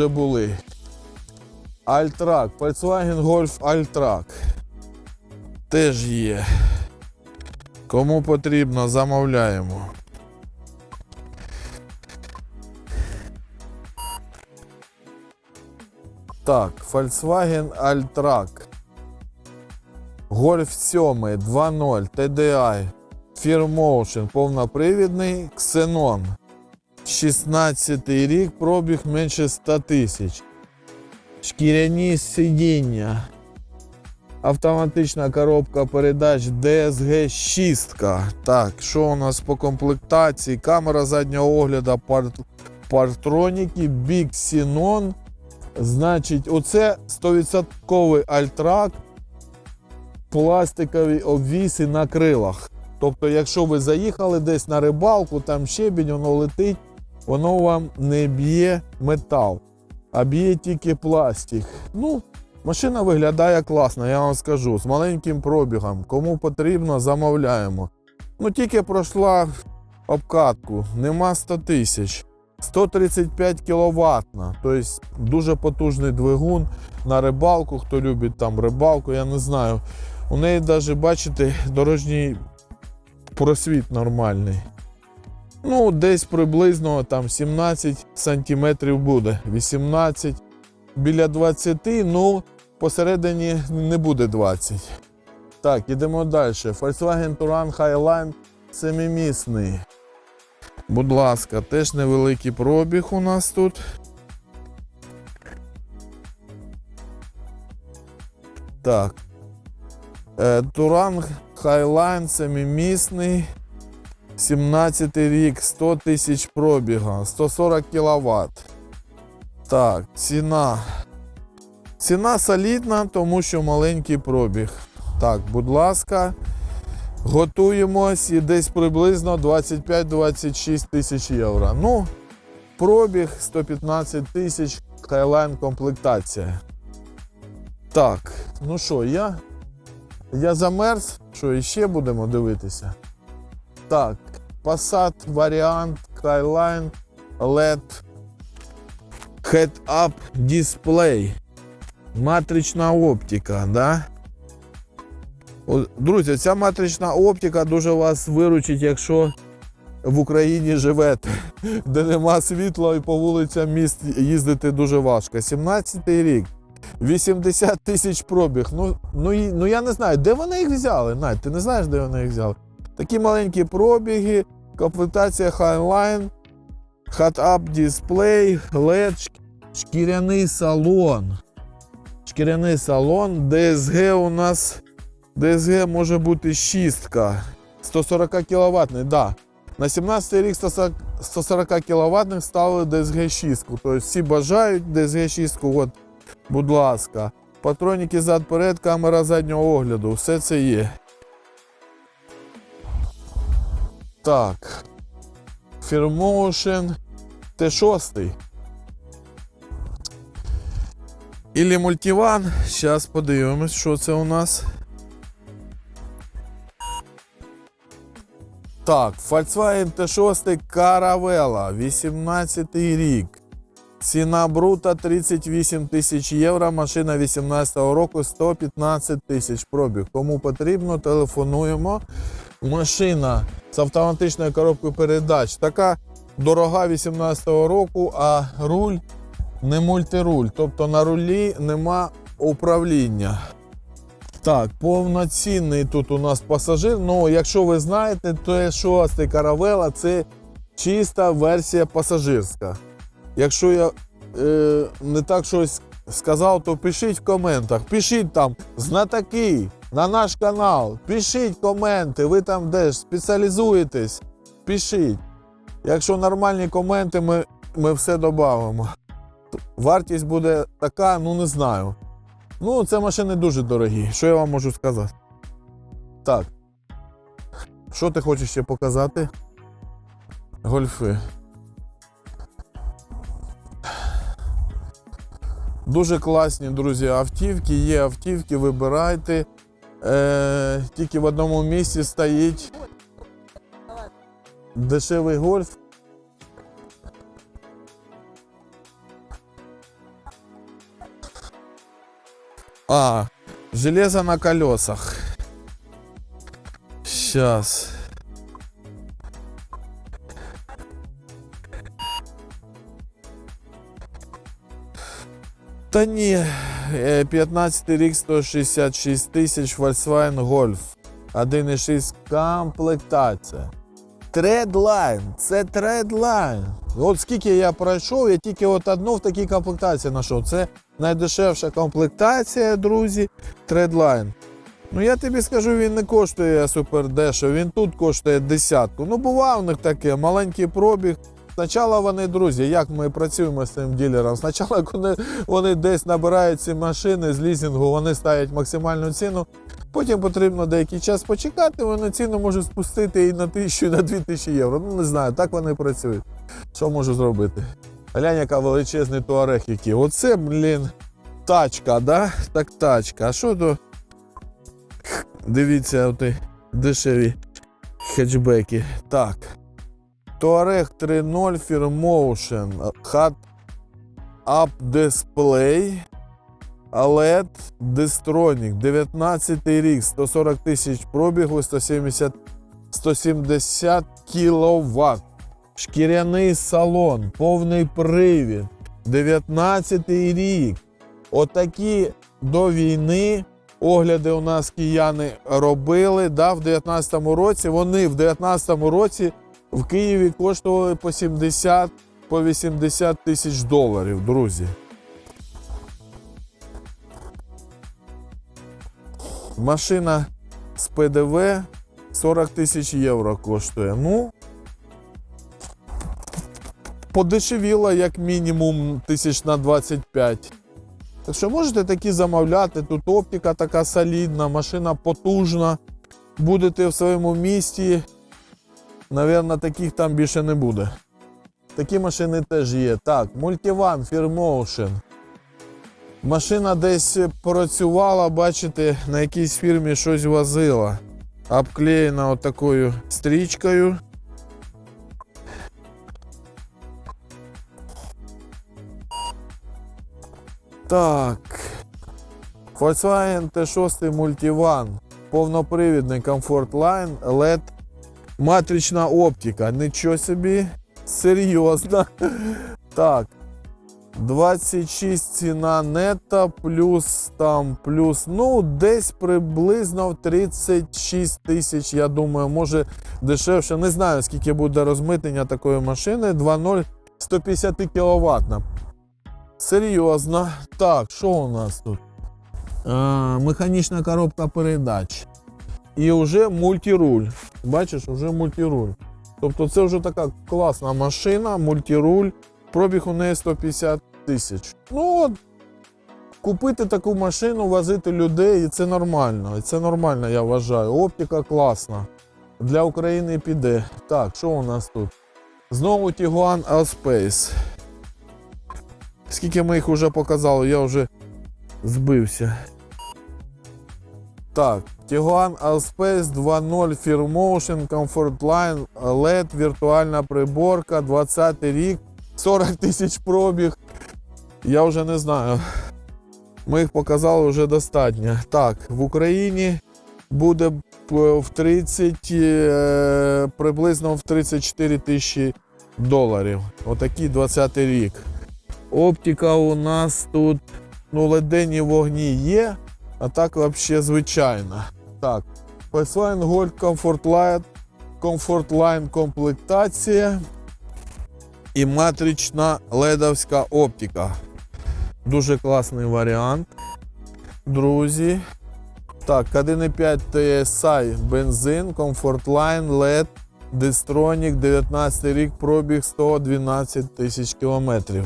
вже були. Альтрак, Volkswagen Golf Альтрак. Теж є. Кому потрібно, замовляємо. Так, Volkswagen Альтрак. Golf 7 2.0 TDI. Firmotion повнопривідний Xenon. 16 рік, пробіг менше 100 тисяч. Шкіряні сидіння. Автоматична коробка передач DSG 6. Так, що у нас по комплектації? Камера заднього огляду, пар- партроніки, Big Xenon. Значить, оце 100% альтрак, пластикові обвіси на крилах. Тобто, якщо ви заїхали десь на рибалку, там щебінь, воно летить, воно вам не б'є метал, а б'є тільки пластик. Ну, машина виглядає класно, я вам скажу, з маленьким пробігом. Кому потрібно, замовляємо. Ну, тільки пройшла обкатку, нема 100 тисяч. 135 кВт, тобто дуже потужний двигун на рибалку, хто любить там рибалку, я не знаю. У неї навіть, бачите, дорожній просвіт нормальний. Ну, десь приблизно там 17 сантиметрів буде. 18 біля 20, ну посередині не буде 20. Так, ідемо далі. Volkswagen Touran Highline семимісний. Будь ласка, теж невеликий пробіг у нас тут. Так. Е, Туран Highline семимісний. 17 рік, 100 тисяч пробіга, 140 кВт. Так, ціна. Ціна солідна, тому що маленький пробіг. Так, будь ласка, готуємось і десь приблизно 25-26 тисяч євро. Ну, пробіг 115 тисяч, Highline комплектація. Так, ну що, я, я замерз. Що іще будемо дивитися? Так, Passat варіант Skyline LED Head-Up Display. Матрична оптика, да? Друзі, ця матрична оптика дуже вас виручить, якщо в Україні живете, де нема світла і по вулицям міст їздити дуже важко. 17 рік. 80 тисяч пробіг. Ну, ну, ну я не знаю, де вони їх взяли? Надь, ти не знаєш, де вони їх взяли? Такі маленькі пробіги, комплектація Highline, Hot-Up дисплей, LED, шкіряний салон. Шкіряний салон, DSG у нас DSG може бути шістка. 140 кВт, да. На 17 рік 140 140 кВт ставили DSG 6. Тобто всі бажають DSG 6, от, будь ласка. Патроніки зад-перед, камера заднього огляду, все це є. Так. Firmotion Т6. Ілі мультиван. Зараз подивимось, що це у нас. Так, Volkswagen Т6 Caravella, 18 рік. Ціна брута 38 тисяч євро. Машина 18-го року 115 тисяч пробіг. Кому потрібно, телефонуємо. Машина з автоматичною коробкою передач. Така дорога 18-го року, а руль не мультируль. Тобто на рулі нема управління. Так, повноцінний тут у нас пасажир. Ну, якщо ви знаєте, то 6 каравела це чиста версія пасажирська. Якщо я е, не так щось сказав, то пишіть в коментах. Пишіть там знатоки на наш канал. Пишіть коменти, ви там де ж спеціалізуєтесь. Пишіть. Якщо нормальні коменти, ми, ми все додамо. Вартість буде така, ну не знаю. Ну, це машини дуже дорогі. Що я вам можу сказати? Так. Що ти хочеш ще показати? Гольфи. Дуже класні, друзі, автівки. Є автівки, вибирайте. Е, Тільки в одному місці стоїть дешевий гольф. А, железо на колесах. Сейчас. Да не, 15 рік 166 тисяч Volkswagen Golf. 1,6 комплектація. Тредлайн, це тредлайн. От скільки я пройшов, я тільки от одну в такій комплектації знайшов. Це найдешевша комплектація, друзі. Тредлайн. Ну я тобі скажу, він не коштує супер дешево, він тут коштує десятку. Ну, бува у них таке, маленький пробіг. Спочатку вони, друзі, як ми працюємо з цим ділером? Спочатку, коли вони десь набирають ці машини з лізінгу, вони ставлять максимальну ціну. Потім потрібно деякий час почекати, вони ціну можуть спустити і на тисячу, і на дві тисячі євро. Ну не знаю, так вони працюють. Що можу зробити? Глянь, яка величезний туарег який. Оце, блін, тачка, да? Так тачка. А що то? Дивіться, оті дешеві хетчбеки. Так. Touareg 3.0 Firmotion Hot Up Display OLED Distronic 19 рік, 140 тисяч пробігу, 170, 170 кВт. Шкіряний салон, повний привід, 19 рік. Отакі до війни огляди у нас кияни робили. Да, в 19-му році. Вони в 19-му році в Києві коштували по 70 по 80 тисяч доларів, друзі. Машина з ПДВ 40 тисяч євро коштує. Ну, подешевіла як мінімум тисяч на 25. Так що можете такі замовляти. Тут оптика така солідна, машина потужна. Будете в своєму місті. Навірно, таких там більше не буде. Такі машини теж є. Так, мультиван Fairmotion. Машина десь працювала, бачите, на якійсь фірмі щось возила. Обклеєна отакою стрічкою. Так. Volkswagen T6 Multivan. Повнопривідний Comfort Line LED. Матрична оптика. Нічого собі. Серйозно. Так. 26 ціна нета, плюс там, плюс, ну, десь приблизно в 36 тисяч, я думаю, може дешевше. Не знаю, скільки буде розмитнення такої машини. 2.0 150 кВт. Серйозно. Так, що у нас тут? А, механічна коробка передач. І вже мультируль. Бачиш, вже мультируль. Тобто це вже така класна машина, мультируль. Пробіг у неї 150 тисяч. Ну от, купити таку машину, возити людей, і це нормально. І це нормально, я вважаю. Оптика класна. Для України піде. Так, що у нас тут? Знову Tiguan Allspace. Скільки ми їх вже показали, я вже збився. Так, Tiguan Allspace 2.0 Firmotion Comfort Line LED, віртуальна приборка, 20 рік, 40 тисяч пробіг. Я вже не знаю. Ми їх показали вже достатньо. Так, в Україні буде в 30, е, приблизно в 34 тисячі доларів. Отакий 20 рік. Оптика у нас тут, ну, ледені вогні є, а так взагалі звичайно. Так, Volkswagen Gold Comfort Line, Comfort Line комплектація і матрична ледовська оптика. Дуже класний варіант. Друзі. Так, 1,5 TSI бензин, Comfort Line, LED, Distronic, 19 рік, пробіг 112 тисяч кілометрів.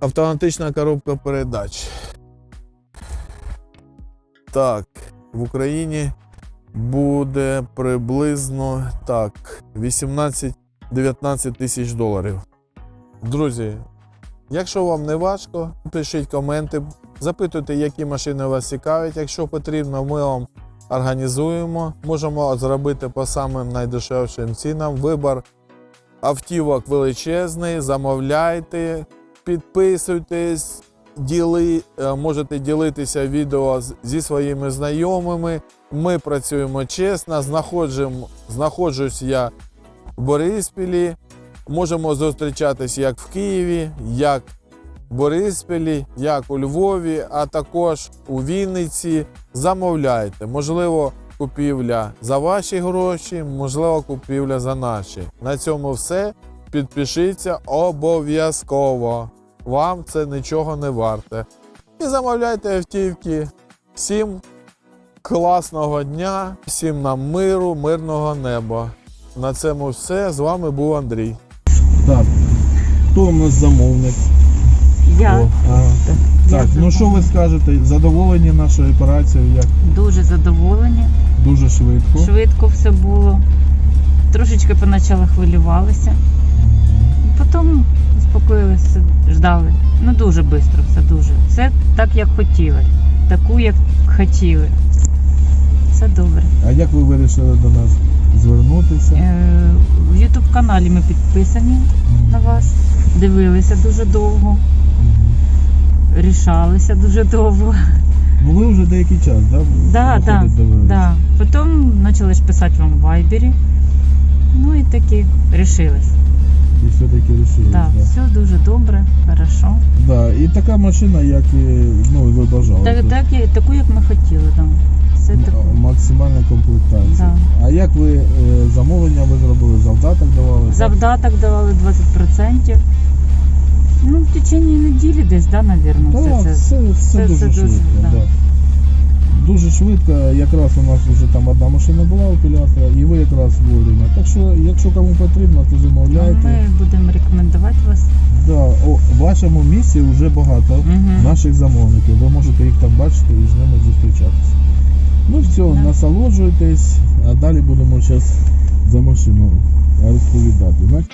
Автоматична коробка передач. Так, в Україні буде приблизно так, 18-19 тисяч доларів. Друзі, якщо вам не важко, пишіть коменти, запитуйте, які машини вас цікавлять. Якщо потрібно, ми вам організуємо. Можемо зробити по самим найдешевшим цінам. Вибір автівок величезний, замовляйте, підписуйтесь, діли, е, можете ділитися відео зі своїми знайомими. Ми працюємо чесно. Знаходжусь я в Бориспілі. Можемо зустрічатись як в Києві, як в Бориспілі, як у Львові, а також у Вінниці. Замовляйте. Можливо, купівля за ваші гроші, можливо, купівля за наші. На цьому все. Підпишіться обов'язково. Вам це нічого не варте. І замовляйте автівки. Всім класного дня, всім нам миру, мирного неба. На цьому все. З вами був Андрій. Так. Хто у нас замовник? Я О. Я Так, ну що ви скажете? Задоволені нашою операцією? Як дуже задоволені. дуже швидко. Швидко все було. Трошечки поначалу хвилювалися. Потім успокоїлися, ждали. Ну дуже швидко все дуже. Все так, як хотіли. Таку, як хотіли. Все добре. А як ви вирішили до нас звернутися? Е, в Ютуб каналі ми підписані на вас. Дивилися дуже довго, Мгм. рішалися дуже довго. Ну ви вже деякий час, да? Да, да, да. Потім почали ж писати вам в Вайбері. Ну і таки рішились. І все-таки вирішили. Так, Да. все дуже добре, хорошо. Да. І така машина, як і, ну, ви бажали. Так, так, як- таку, як ми хотіли, да. Все м- таку. Максимальна комплектація. Да. А як ви е, замовлення ви зробили? Завдаток давали? так? Завдаток давали 20%. Ну, в течение неділі десь, да, навірно, Так, все це. все, все, все- дуже все дуже, швидко. да. Да. Дуже швидко, якраз у нас вже там одна машина була у Пілястра, і ви якраз вовремя. Так що, якщо кому потрібно, то замовляйте. Ми будемо рекомендувати вас. Да, о, в вашому місці вже багато Мгм. наших замовників. Ви можете їх там бачити і з ними зустрічатися. Ну все, Да. насолоджуйтесь, а далі будемо зараз за машину розповідати.